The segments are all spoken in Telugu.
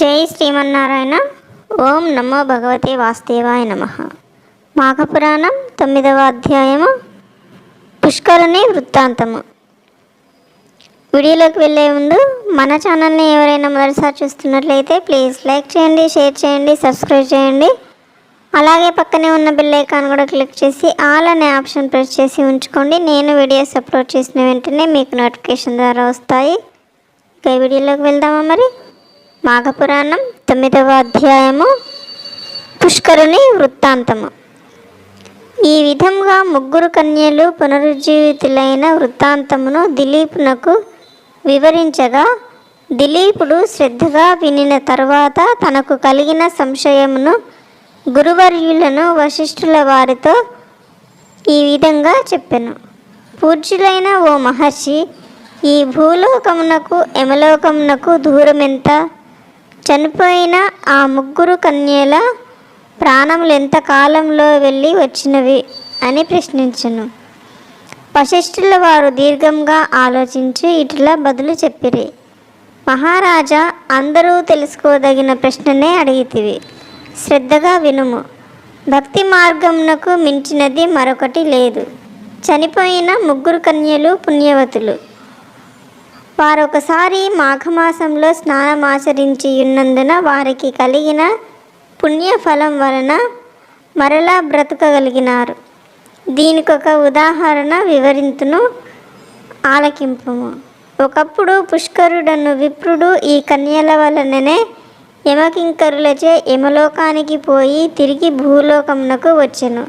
జై శ్రీమన్నారాయణ. ఓం నమో భగవతే వాసుదేవాయ నమ. మాఘపురాణం తొమ్మిదవ అధ్యాయము. పుష్కరుని వృత్తాంతము. వీడియోలోకి వెళ్ళే ముందు మన ఛానల్ని ఎవరైనా మొదటిసారి చూస్తున్నట్లయితే ప్లీజ్ లైక్ చేయండి షేర్ చేయండి సబ్స్క్రైబ్ చేయండి. అలాగే పక్కనే ఉన్న బెల్ ఐకాన్ కూడా క్లిక్ చేసి ఆల్ అనే ఆప్షన్ ప్రెస్ చేసి ఉంచుకోండి. నేను వీడియోస్ అప్లోడ్ చేసిన వెంటనే మీకు నోటిఫికేషన్ ద్వారా వస్తాయి. ఇక వీడియోలోకి వెళ్దామా మరి? మాఘపురాణం తొమ్మిదవ అధ్యాయము. పుష్కరుని వృత్తాంతము. ఈ విధంగా ముగ్గురు కన్యలు పునరుజ్జీవితులైన వృత్తాంతమును దిలీపునకు వివరించగా దిలీపుడు శ్రద్ధగా వినిన తర్వాత తనకు కలిగిన సంశయమును గురువర్యులను వశిష్ఠుల వారితో ఈ విధంగా చెప్పెను. పూజ్యులైన ఓ మహర్షి ఈ భూలోకమునకు యమలోకమునకు దూరమెంత? చనిపోయిన ఆ ముగ్గురు కన్యల ప్రాణములు ఎంత కాలంలో వెళ్ళి వచ్చినవి? అని ప్రశ్నించను. వశిష్ఠుల వారు దీర్ఘంగా ఆలోచించి ఇట్లా బదులు చెప్పిరి. మహారాజా అందరూ తెలుసుకోదగిన ప్రశ్ననే అడిగితివి. శ్రద్ధగా వినుము. భక్తి మార్గమునకు మించినది మరొకటి లేదు. చనిపోయిన ముగ్గురు కన్యలు పుణ్యవతులు. వారొకసారి మాఘమాసంలో స్నానమాచరించి ఉన్నందున వారికి కలిగిన పుణ్యఫలం వలన మరలా బ్రతకగలిగినారు. దీనికొక ఉదాహరణ వివరింతును ఆలకింపుము. ఒకప్పుడు పుష్కరుడను విప్రుడు ఈ కన్యల వలననే యమకింకరులచే యమలోకానికి పోయి తిరిగి భూలోకమునకు వచ్చెను.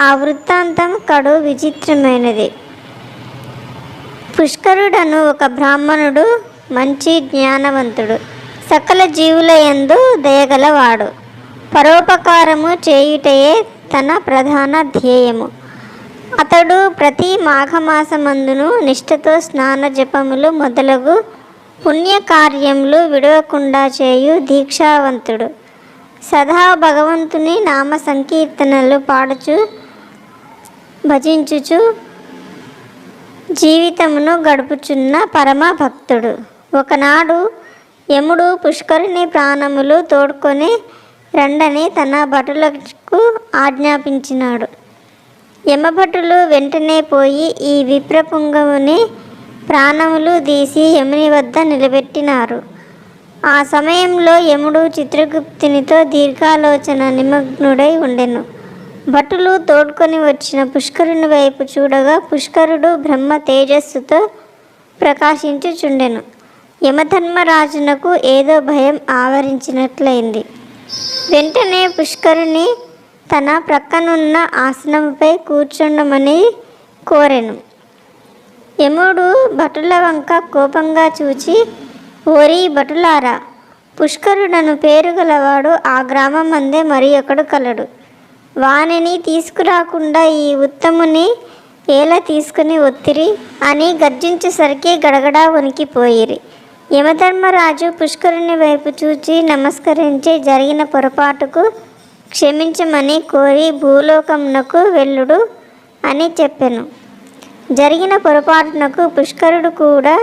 ఆ వృత్తాంతం కడు విచిత్రమైనది. పుష్కరుడను ఒక బ్రాహ్మణుడు మంచి జ్ఞానవంతుడు సకల జీవుల యందు దయగలవాడు. పరోపకారము చేయుటయే తన ప్రధాన ధ్యేయము. అతడు ప్రతి మాఘమాసమందును నిష్ఠతో స్నాన జపములు మొదలగు పుణ్యకార్యములు విడవకుండా చేయు దీక్షావంతుడు. సదా భగవంతుని నామ సంకీర్తనలు పాడుచు భజించుచు జీవితమును గడుపుచున్న పరమ భక్తుడు ఒకనాడు యముడు పుష్కరుని ప్రాణములు తోడుకొని రండని తన భటులకు ఆజ్ఞాపించినాడు. యమభటులు వెంటనే పోయి ఈ విప్రపుంగముని ప్రాణములు తీసి యముని వద్ద నిలబెట్టినారు. ఆ సమయంలో యముడు చిత్రగుప్తునితో దీర్ఘాలోచన నిమగ్నుడై ఉండెను. భటులు తోడ్కొని వచ్చిన పుష్కరుని వైపు చూడగా పుష్కరుడు బ్రహ్మ తేజస్సుతో ప్రకాశించుచుండెను. యమధర్మరాజునకు ఏదో భయం ఆవరించినట్లయింది. వెంటనే పుష్కరుని తన ప్రక్కనున్న ఆసనముపై కూర్చుండమని కోరెను. యముడు భటుల వంక కోపంగా చూచి ఓరి భటులారా పుష్కరుడను పేరు గలవాడు ఆ గ్రామం అందే మరి ఒకడు కలడు. వానిని తీసుకురాకుండా ఈ ఉత్తముని ఎలా తీసుకుని ఒత్తిరి అని గర్జించేసరికి గడగడా వణికిపోయిరి. యమధర్మరాజు పుష్కరుని వైపు చూచి నమస్కరించి జరిగిన పొరపాటుకు క్షమించమని కోరి భూలోకమునకు వెళ్ళుడు అని చెప్పెను. జరిగిన పొరపాటునకు పుష్కరుడు కూడా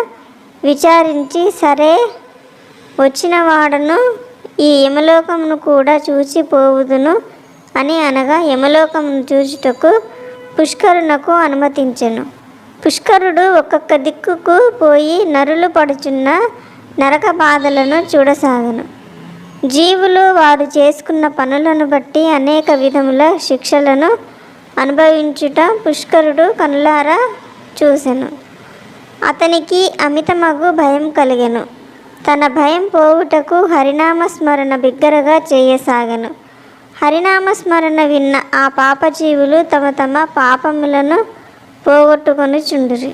విచారించి సరే వచ్చిన వాడను ఈ యమలోకమును కూడా చూసి పోవుదును. అని అనగా యమలోకమును చూచుటకు పుష్కరునకు అనుమతించెను. పుష్కరుడు ఒక్కొక్క దిక్కుకు పోయి నరులు పడుచున్న నరక బాధలను చూడసాగను. జీవులు వారు చేసుకున్న పనులను బట్టి అనేక విధముల శిక్షలను అనుభవించుట పుష్కరుడు కనులారా చూసెను. అతనికి అమితమగు భయం కలిగెను. తన భయం పోవుటకు హరినామ స్మరణ బిగ్గరగా చేయసాగను. హరినామ స్మరణ విన్న ఆ పాపజీవులు తమ తమ పాపములను పోగొట్టుకొని చుండురి.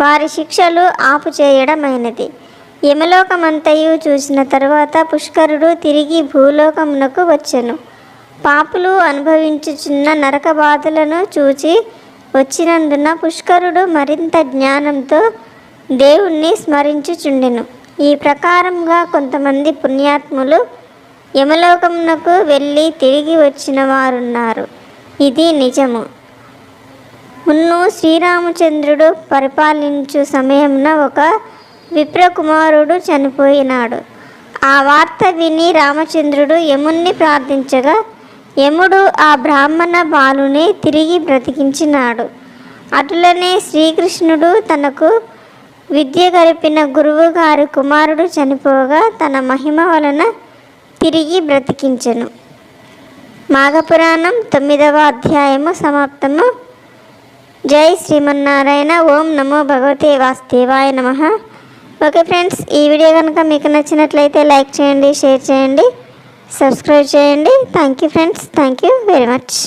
వారి శిక్షలు ఆపు చేయడమైనది. యమలోకమంతయు చూసిన తరువాత పుష్కరుడు తిరిగి భూలోకమునకు వచ్చెను. పాపులు అనుభవించుచున్న నరక బాధలను చూచి వచ్చినందున పుష్కరుడు మరింత జ్ఞానంతో దేవుణ్ణి స్మరించుచుండెను. ఈ ప్రకారంగా కొంతమంది పుణ్యాత్ములు యమలోకమునకు వెళ్ళి తిరిగి వచ్చిన వారున్నారు ఇది నిజము. మున్ను శ్రీరామచంద్రుడు పరిపాలించు సమయంన ఒక విప్రకుమారుడు చనిపోయినాడు. ఆ వార్త విని రామచంద్రుడు యముణ్ణి ప్రార్థించగా యముడు ఆ బ్రాహ్మణ బాలుని తిరిగి బ్రతికించినాడు. అటులనే శ్రీకృష్ణుడు తనకు విద్య గరిపిన గురువుగారి కుమారుడు చనిపోగా తన మహిమ వలన తిరిగి బ్రతికించను. మాఘపురాణం తొమ్మిదవ అధ్యాయము సమాప్తము. జై శ్రీమన్నారాయణ. ఓం నమో భగవతే వాసుదేవాయ నమ. ఓకే ఫ్రెండ్స్ ఈ వీడియో కనుక మీకు నచ్చినట్లయితే లైక్ చేయండి షేర్ చేయండి సబ్స్క్రైబ్ చేయండి. Thank you friends thank you very much.